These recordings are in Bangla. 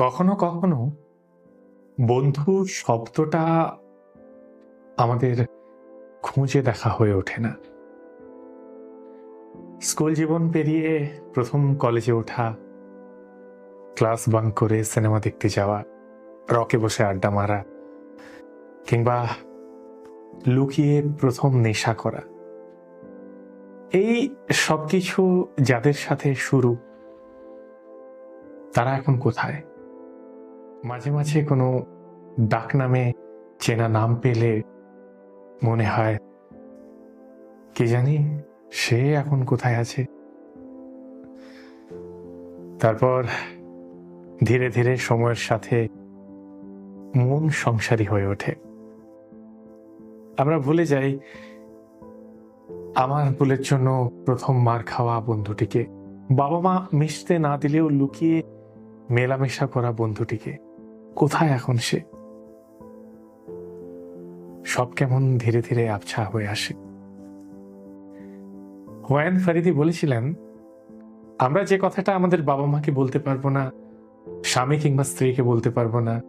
কখনো কখনো বন্ধু শব্দটা আমাদের খুঁজে দেখা হয়ে ওঠে না। স্কুল জীবন পেরিয়ে প্রথম কলেজে ওঠা, ক্লাস বাঙ্ক করে সিনেমা দেখতে যাওয়া, রকে বসে আড্ডা মারা, কিংবা লুকিয়ে প্রথম নেশা করা। এই সবকিছু যাদের সাথে শুরু, তারা এখন কোথায়? মাঝে মাঝে কোনো ডাক নামে চেনা নাম পেলে মনে হয়, কে জানি সে এখন কোথায় আছে। তারপর ধীরে ধীরে সময়ের সাথে মন সংসারী হয়ে ওঠে। আমরা ভুলে যাই আমার ভুলের জন্য প্রথম মার খাওয়া বন্ধুটিকে। বাবা মা মিশতে না দিলেও লুকিয়ে মেলামেশা করা বন্ধুটিকে। কোথায় এখন সে? সব কেমন ধীরে ধীরে আবছা হয়ে আসে। ওয়ান ফারিদি বলেছিলেন, আমরা যে কথাটা আমাদের বাবা মাকে বলতে পারব না, স্বামী কিংবা স্ত্রীকে বলতে পারব না,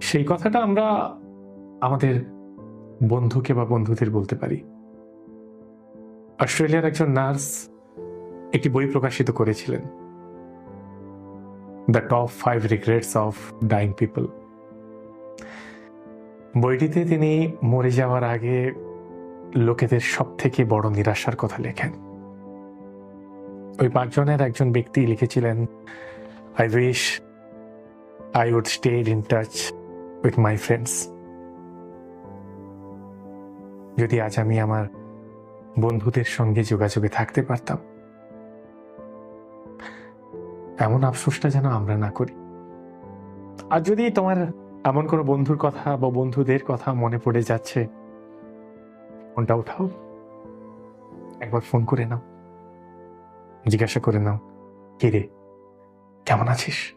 সেই কথাটা আমরা আমাদের বন্ধুকে বা বন্ধুদের বলতে পারি। অস্ট্রেলিয়ার একজন নার্স একটি বই প্রকাশিত করেছিলেন। The top five regrets of dying people বইটিতে তিনি মরে যাওয়ার আগে লোকেদের সব থেকে বড় নিরাশার কথা লেখেন। ওই পাঁচজনের একজন ব্যক্তি লিখেছিলেন I wish I would stay in touch with my friends যদি আজ আমি আমার বন্ধুদের সঙ্গে যোগাযোগে থাকতে পারতাম এমন আফসোসটা যেন আমরা না করি। আর যদি তোমার এমন কোনো বন্ধুর কথা বা বন্ধুদের কথা মনে পড়ে যাচ্ছে, ফোনটা উঠাও। একবার ফোন করে নাও। জিজ্ঞাসা করে নাও, কে রে? কেমন আছিস?